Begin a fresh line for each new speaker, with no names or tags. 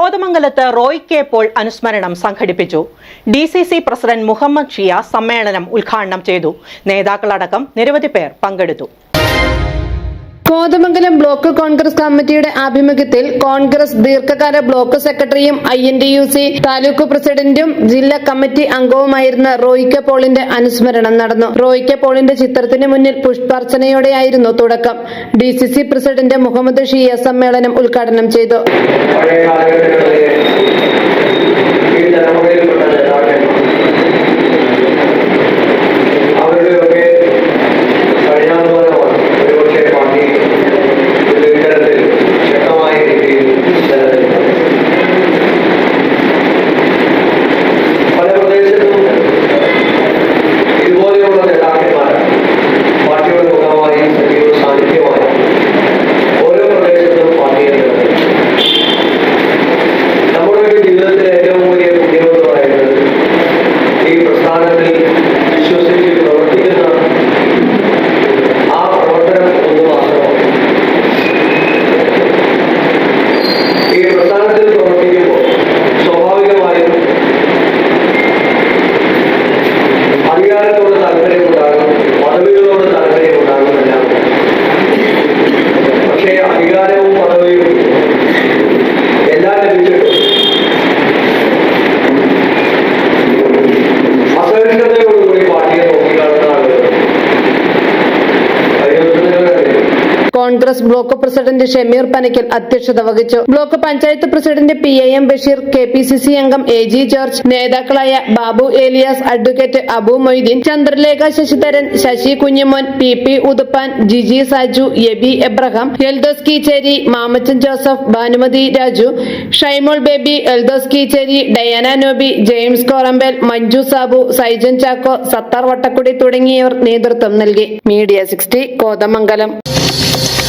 കോതമംഗലത്ത് റോയ് കെ പോൾ അനുസ്മരണം സംഘടിപ്പിച്ചു. D C C president Muhammad Shiya സമ്മേളനം ഉദ്ഘാടനം ചെയ്തു. നേതാക്കളടക്കം നിരവധി പേർ പങ്കെടുത്തു.
കോതമംഗലം ബ്ലോക്ക് കോൺഗ്രസ് കമ്മിറ്റിയുടെ ആഭിമുഖ്യത്തിൽ കോൺഗ്രസ് ദീർഘകാല ബ്ലോക്ക് സെക്രട്ടറിയും I N D U C taluk പ്രസിഡന്റും ജില്ലാ കമ്മിറ്റി അംഗവുമായിരുന്ന റോയ്ക്ക പോളിന്റെ അനുസ്മരണം നടന്നു. റോയ്ക്ക പോളിന്റെ ചിത്രത്തിന് മുന്നിൽ പുഷ്പാർച്ചനയോടെയായിരുന്നു തുടക്കം. D C C president Muhammad Shiya സമ്മേളനം ഉദ്ഘാടനം ചെയ്തു. കോൺഗ്രസ് ബ്ലോക്ക് പ്രസിഡന്റ് ഷമീർ പനക്കൽ അധ്യക്ഷത വഹിച്ചു. Block panchayat president P A M Basheer K P C C അംഗം എ ജി ജോർജ് നേതാക്കളായ Babu Elias advocate Abu Moideen Chandralekha Sasidharan Sasi Kunjumon P P Uthuppan Jiji Saju Eby Abraham Eldhose Keecheri Mamachan Joseph Bhanumathi Raju Shymol Baby Eldhose Keecheri Diana Noby James Korambal Manju Sabu Saijan Chacko Sathar Vattakkudi തുടങ്ങിയവർ നേതൃത്വം നൽകി. Media sixty Kothamangalam. Thank you.